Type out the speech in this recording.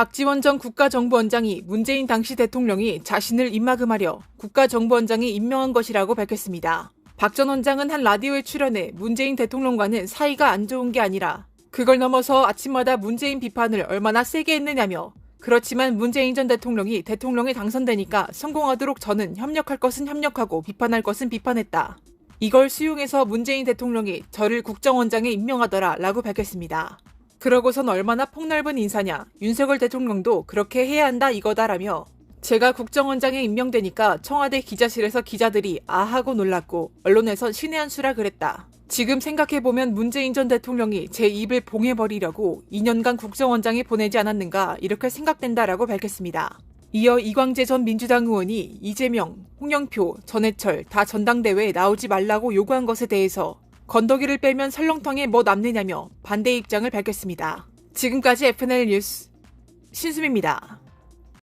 박지원 전 국가정보원장이 문재인 당시 대통령이 자신을 입막음하려 국가정보원장이 임명한 것이라고 밝혔습니다. 박 전 원장은 한 라디오에 출연해 문재인 대통령과는 사이가 안 좋은 게 아니라 그걸 넘어서 아침마다 문재인 비판을 얼마나 세게 했느냐며 그렇지만 문재인 전 대통령이 대통령에 당선되니까 성공하도록 저는 협력할 것은 협력하고 비판할 것은 비판했다. 이걸 수용해서 문재인 대통령이 저를 국정원장에 임명하더라 라고 밝혔습니다. 그러고선 얼마나 폭넓은 인사냐. 윤석열 대통령도 그렇게 해야 한다 이거다라며 제가 국정원장에 임명되니까 청와대 기자실에서 기자들이 아 하고 놀랐고 언론에선 신의 한 수라 그랬다. 지금 생각해보면 문재인 전 대통령이 제 입을 봉해버리려고 2년간 국정원장에 보내지 않았는가 이렇게 생각된다라고 밝혔습니다. 이어 이광재 전 민주당 의원이 이재명, 홍영표, 전해철 다 전당대회에 나오지 말라고 요구한 것에 대해서 건더기를 빼면 설렁탕에 뭐 남느냐며 반대 입장을 밝혔습니다. 지금까지 FNL 뉴스 신수입니다.